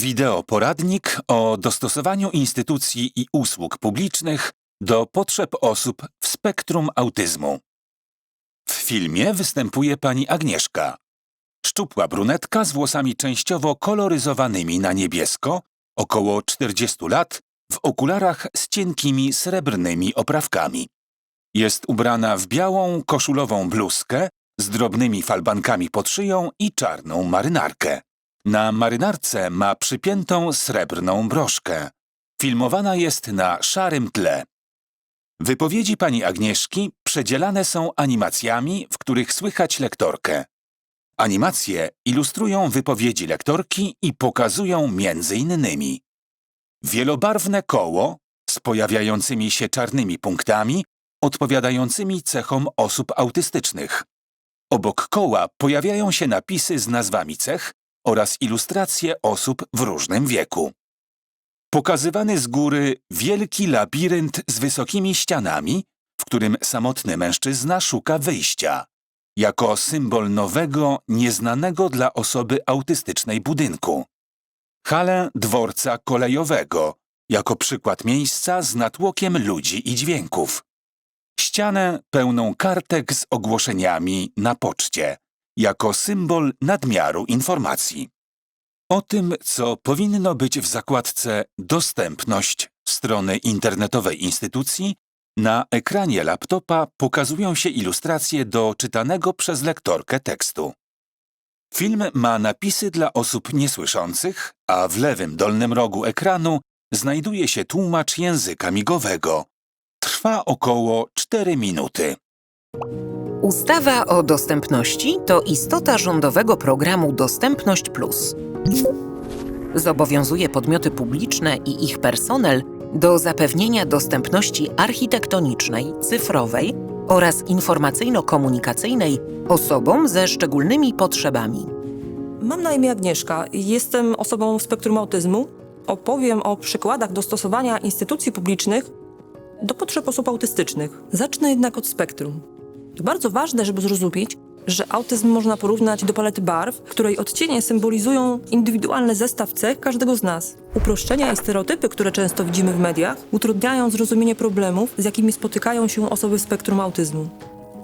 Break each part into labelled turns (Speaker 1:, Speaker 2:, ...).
Speaker 1: Wideoporadnik o dostosowaniu instytucji i usług publicznych do potrzeb osób w spektrum autyzmu. W filmie występuje pani Agnieszka. Szczupła brunetka z włosami częściowo koloryzowanymi na niebiesko, około 40 lat, w okularach z cienkimi srebrnymi oprawkami. Jest ubrana w białą koszulową bluzkę z drobnymi falbankami pod szyją i czarną marynarkę. Na marynarce ma przypiętą srebrną broszkę. Filmowana jest na szarym tle. Wypowiedzi pani Agnieszki przedzielane są animacjami, w których słychać lektorkę. Animacje ilustrują wypowiedzi lektorki i pokazują innymi wielobarwne koło z pojawiającymi się czarnymi punktami odpowiadającymi cechom osób autystycznych. Obok koła pojawiają się napisy z nazwami cech oraz ilustracje osób w różnym wieku. Pokazywany z góry wielki labirynt z wysokimi ścianami, w którym samotny mężczyzna szuka wyjścia, jako symbol nowego, nieznanego dla osoby autystycznej budynku. Halę dworca kolejowego, jako przykład miejsca z natłokiem ludzi i dźwięków. Ścianę pełną kartek z ogłoszeniami na poczcie, jako symbol nadmiaru informacji. O tym, co powinno być w zakładce Dostępność strony internetowej instytucji, na ekranie laptopa pokazują się ilustracje do czytanego przez lektorkę tekstu. Film ma napisy dla osób niesłyszących, a w lewym dolnym rogu ekranu znajduje się tłumacz języka migowego. Trwa około 4 minuty.
Speaker 2: Ustawa o dostępności to istota rządowego programu Dostępność Plus. Zobowiązuje podmioty publiczne i ich personel do zapewnienia dostępności architektonicznej, cyfrowej oraz informacyjno-komunikacyjnej osobom ze szczególnymi potrzebami.
Speaker 3: Mam na imię Agnieszka jestem osobą w spektrum autyzmu. Opowiem o przykładach dostosowania instytucji publicznych do potrzeb osób autystycznych. Zacznę jednak od spektrum. Bardzo ważne, żeby zrozumieć, że autyzm można porównać do palety barw, której odcienie symbolizują indywidualny zestaw cech każdego z nas. Uproszczenia i stereotypy, które często widzimy w mediach, utrudniają zrozumienie problemów, z jakimi spotykają się osoby w spektrum autyzmu.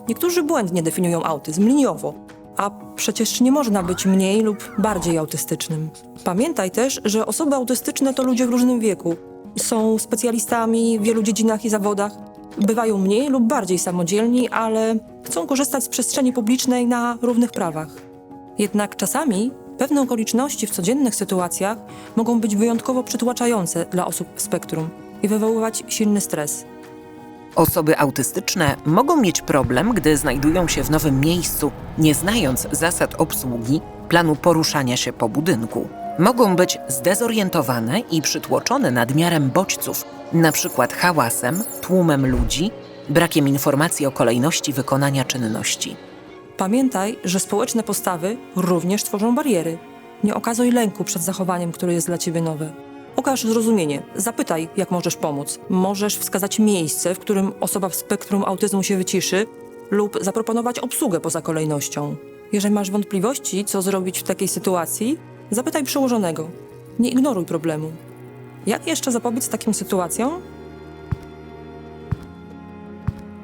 Speaker 3: Niektórzy błędnie definiują autyzm liniowo, a przecież nie można być mniej lub bardziej autystycznym. Pamiętaj też, że osoby autystyczne to ludzie w różnym wieku. Są specjalistami w wielu dziedzinach i zawodach, bywają mniej lub bardziej samodzielni, ale chcą korzystać z przestrzeni publicznej na równych prawach. Jednak czasami pewne okoliczności w codziennych sytuacjach mogą być wyjątkowo przytłaczające dla osób w spektrum i wywoływać silny stres.
Speaker 2: Osoby autystyczne mogą mieć problem, gdy znajdują się w nowym miejscu, nie znając zasad obsługi, planu poruszania się po budynku. Mogą być zdezorientowane i przytłoczone nadmiarem bodźców, np. hałasem, tłumem ludzi, brakiem informacji o kolejności wykonania czynności.
Speaker 3: Pamiętaj, że społeczne postawy również tworzą bariery. Nie okazuj lęku przed zachowaniem, które jest dla ciebie nowe. Okaż zrozumienie, zapytaj, jak możesz pomóc. Możesz wskazać miejsce, w którym osoba w spektrum autyzmu się wyciszy, lub zaproponować obsługę poza kolejnością. Jeżeli masz wątpliwości, co zrobić w takiej sytuacji, zapytaj przełożonego. Nie ignoruj problemu. Jak jeszcze zapobiec takim sytuacjom?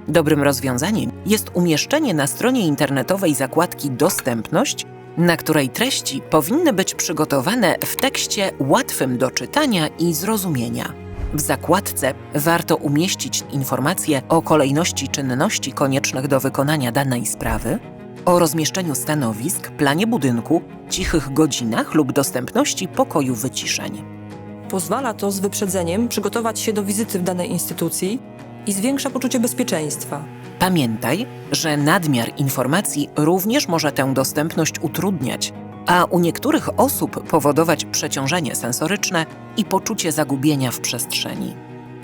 Speaker 2: Dobrym rozwiązaniem jest umieszczenie na stronie internetowej zakładki Dostępność, na której treści powinny być przygotowane w tekście łatwym do czytania i zrozumienia. W zakładce warto umieścić informacje o kolejności czynności koniecznych do wykonania danej sprawy, o rozmieszczeniu stanowisk, planie budynku, cichych godzinach lub dostępności pokoju wyciszeń.
Speaker 3: Pozwala to z wyprzedzeniem przygotować się do wizyty w danej instytucji i zwiększa poczucie bezpieczeństwa.
Speaker 2: Pamiętaj, że nadmiar informacji również może tę dostępność utrudniać, a u niektórych osób powodować przeciążenie sensoryczne i poczucie zagubienia w przestrzeni.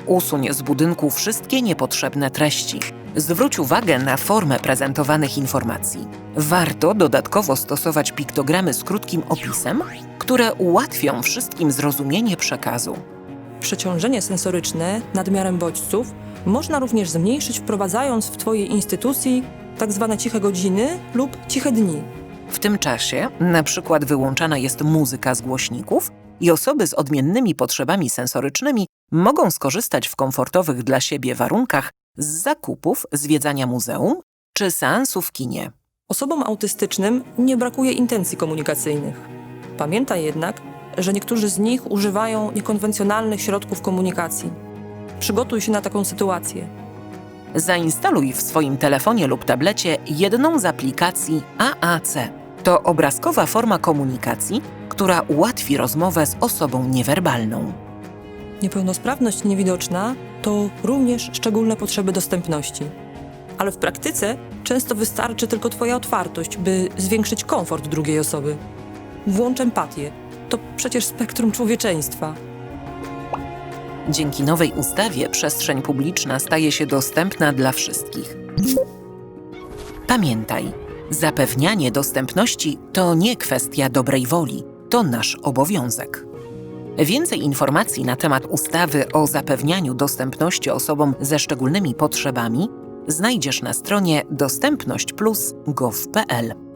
Speaker 2: Usuń z budynku wszystkie niepotrzebne treści. Zwróć uwagę na formę prezentowanych informacji. Warto dodatkowo stosować piktogramy z krótkim opisem, które ułatwią wszystkim zrozumienie przekazu.
Speaker 3: Przeciążenie sensoryczne nadmiarem bodźców można również zmniejszyć wprowadzając w Twojej instytucji tzw. ciche godziny lub ciche dni.
Speaker 2: W tym czasie na przykład wyłączana jest muzyka z głośników i osoby z odmiennymi potrzebami sensorycznymi mogą skorzystać w komfortowych dla siebie warunkach z zakupów, zwiedzania muzeum czy seansu w kinie.
Speaker 3: Osobom autystycznym nie brakuje intencji komunikacyjnych. Pamiętaj jednak, że niektórzy z nich używają niekonwencjonalnych środków komunikacji. Przygotuj się na taką sytuację.
Speaker 2: Zainstaluj w swoim telefonie lub tablecie jedną z aplikacji AAC. To obrazkowa forma komunikacji, która ułatwi rozmowę z osobą niewerbalną.
Speaker 3: Niepełnosprawność niewidoczna to również szczególne potrzeby dostępności. Ale w praktyce często wystarczy tylko Twoja otwartość, by zwiększyć komfort drugiej osoby. Włącz empatię. To przecież spektrum człowieczeństwa.
Speaker 2: Dzięki nowej ustawie przestrzeń publiczna staje się dostępna dla wszystkich. Pamiętaj, zapewnianie dostępności to nie kwestia dobrej woli, to nasz obowiązek. Więcej informacji na temat ustawy o zapewnianiu dostępności osobom ze szczególnymi potrzebami znajdziesz na stronie dostępnośćplus.gov.pl.